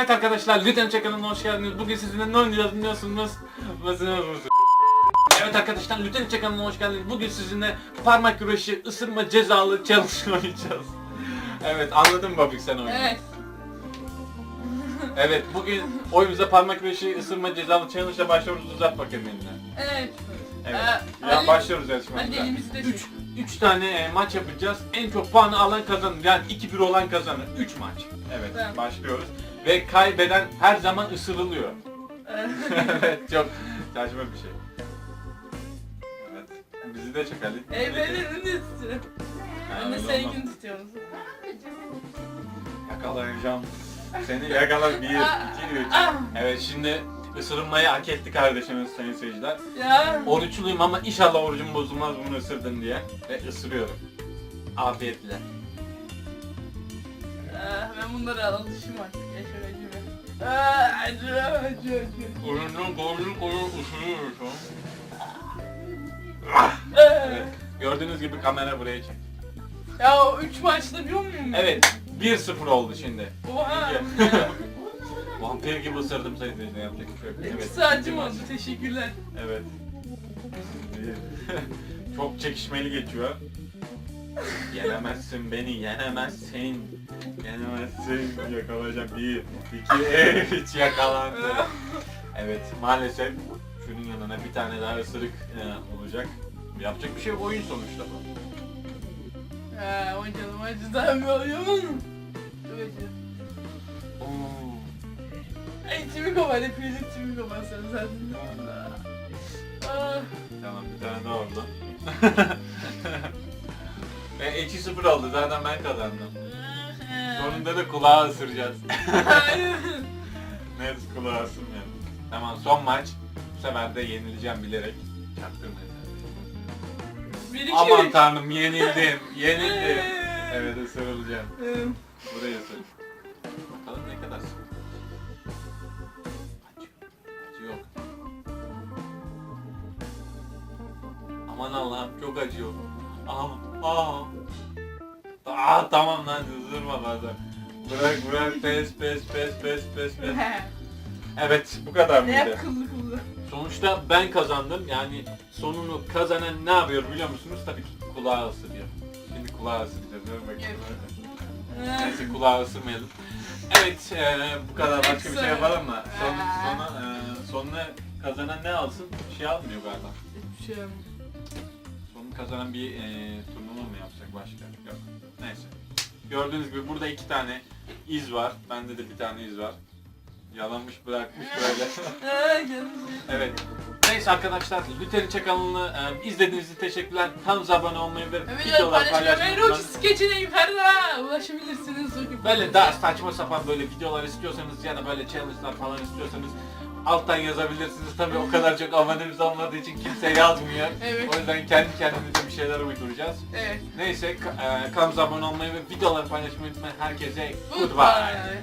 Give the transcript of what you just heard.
Evet arkadaşlar Lütfen Çakal'ına hoş geldiniz. Bugün sizinle ne oynayacağız biliyorsunuz. Evet arkadaşlar Lütfen Çakal'ına hoş geldiniz. Bugün sizinle parmak güreşi, ısırma cezalı challenge oynayacağız. Evet anladın mı Babik sen oyunu? Evet. Evet bugün oyumuza parmak güreşi, ısırma cezalı challenge'la başlıyoruz. Uzat bakayım eline. Evet. Evet. Ee, ya Ali- başlıyoruz Hadi yarışmamıza. elimizi de 3 çek. 3 tane e, maç yapacağız. En çok puanı alan kazanır. Yani 2-1 olan kazanır. 3 maç. Evet, Tamam. başlıyoruz. Ve kaybeden her zaman ısırılıyor. Evet, çok saçma bir şey. Evet. Bizi de tutuyorum. Ha, Ben de öyle seninkini olmaz. tutuyorum. Yakalayacağım. Seni yakala 1 2 3. Ah, Evet, şimdi ısırılmayı hak etti kardeşimiz sayın seyirciler. Ya. Oruçluyum ama inşallah orucum bozulmaz bunu ısırdın diye. Ve ısırıyorum. Afiyetle. Ee, ben bunları alışım artık. Yaşar acımı. Aa, acı acı acı. Oyunun golünü koyu ısırıyorsun. Ee, Evet. Gördüğünüz gibi kamera buraya çek. Ya o üç maçta biliyor muyum? Evet. 1-0 oldu şimdi. Oha. Vampir gibi ısırdım seni de yapacak bir şey yok. Evet. Saacım oldu. Teşekkürler. Evet. Çok çekişmeli geçiyor. Yenemezsin beni, yenemezsin. Yenemezsin. Yakalayacağım. Bir, iki, üç yakalandı. Evet, maalesef şunun yanına bir tane daha ısırık e, olacak. Yapacak bir şey yok, oyun sonuçta bu. Ha, o canım acıdan oluyor mu? Çok acı. Oo. Ay içimi kapat. Hepiniz içimi kapatsanız zaten. Ah. Tamam, bir tane daha oldu. e, 2-0 oldu, zaten ben kazandım. Sonunda da kulağı ısıracağız. Net kulağı ısırmıyor. Tamam, son maç. Bu sefer de yenileceğim bilerek. Çaktırmayın. Bir iki Aman tanrım yenildim, yenildim. Evet ısırılacağım. Buraya ısır. Bakalım ne kadar sık. Acı. Acı yok. Aman Allah'ım çok acıyor. Ah, ah. Aa tamam lan ısırma bazen. Bırak bırak pes pes pes pes pes pes. Evet bu kadar Ne mıydı? yap kıllı. Sonuçta ben kazandım. Yani sonunu kazanan ne yapıyor biliyor musunuz? Tabii ki kulağı ısırıyor. Şimdi kulağı ısıracağız. Dur bakayım. Neyse kulağı ısırmayalım. Evet e, bu kadar başka bir şey yapalım mı? Son, sonu, e, sonuna kazanan ne alsın? Bir şey almıyor galiba. Hiçbir şey yapmıyor. Kazanan bir e, turnuva mı yapacak başka? Yok. Neyse. Gördüğünüz gibi burada iki tane iz var. Bende de bir tane iz var. Yalanmış bırakmış böyle. Canım. Evet. Neyse arkadaşlar Lütfen kanalını e, izlediğiniz için teşekkürler. Kanalımıza abone olmayı ve videolar paylaşmayı. paylaşmayı Eroç unutmayın. skeçine yukarıda ulaşabilirsiniz. Böyle daha saçma sapan böyle videolar istiyorsanız ya da böyle challenge'lar falan istiyorsanız alttan yazabilirsiniz. Tabii o kadar çok abonemiz olmadığı için kimse yazmıyor. Evet. O yüzden kendi kendimize bir şeyler uyduracağız. Evet. Neyse ka- e, kanalımıza abone olmayı ve videoları paylaşmayı unutmayın. Herkese goodbye. Goodbye.